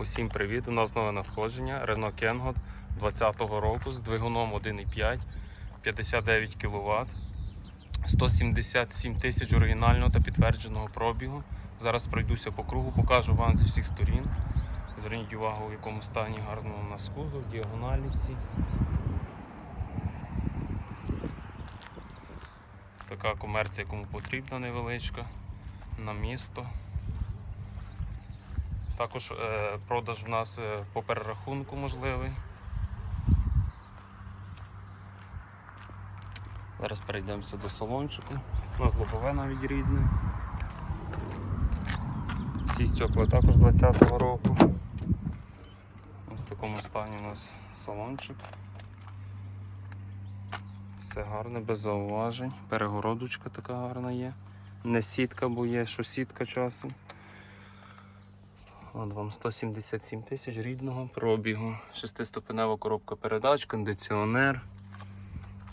Усім привіт! У нас нове надходження Renault Kangoo 20-го року з двигуном 1,5, 59 кВт, 177 тисяч оригінального та підтвердженого пробігу. Зараз пройдуся по кругу, покажу вам зі всіх сторін. Зверніть увагу, в якому стані гарно у нас кузов, діагоналі всі. Така комерція, кому потрібна невеличка на місто. Також е, продаж в нас е, по перерахунку можливий. Зараз перейдемося до салончику. У нас лобове навіть рідне. Всі стекла також 20-го року. Ось в такому стані у нас салончик. Все гарне, без зауважень. Перегородочка така гарна є. Не сітка, бо є, що сітка часом. От вам 177 тисяч рідного пробігу. Шестиступенева коробка передач, кондиціонер,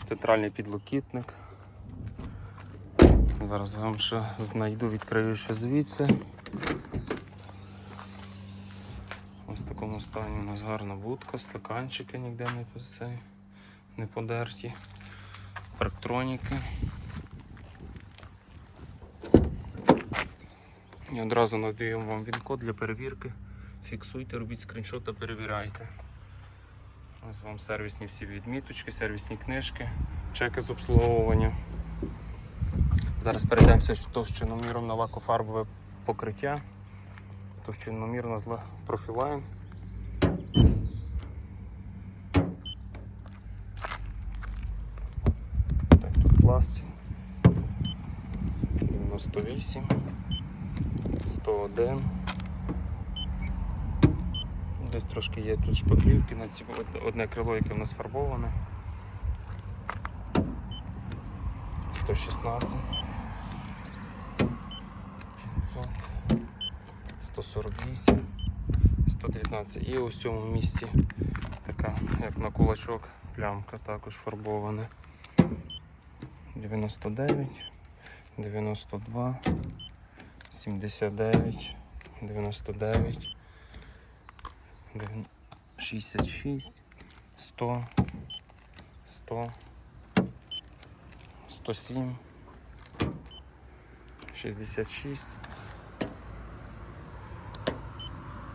центральний підлокітник. Зараз я вам ще знайду, відкрию ще звідси. Ось в такому стані у нас гарна будка, стаканчики ніде не, не подерті, парктроніки. І одразу надаю вам він-код для перевірки. Фіксуйте, робіть скріншот та перевіряйте. Ось вам сервісні всі відміточки, сервісні книжки, чеки з обслуговування. Зараз перейдемося товщиноміром на лакофарбове покриття. Товщиномір на зле профілайн. Так, тут пластик. 98. 101. Десь трошки є тут шпаклівки на ці одне крило, яке в нас фарбоване. 116. 500. 148. 119. І в цьому місці така, як на кулачок, плямка також фарбована. 99, 92. 79, 99, 66, 100, 100, 107, 66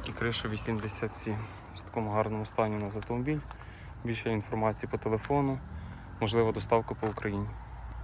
і криша 87. В такому гарному стані у нас автомобіль. Більше інформації по телефону, можливо, доставка по Україні.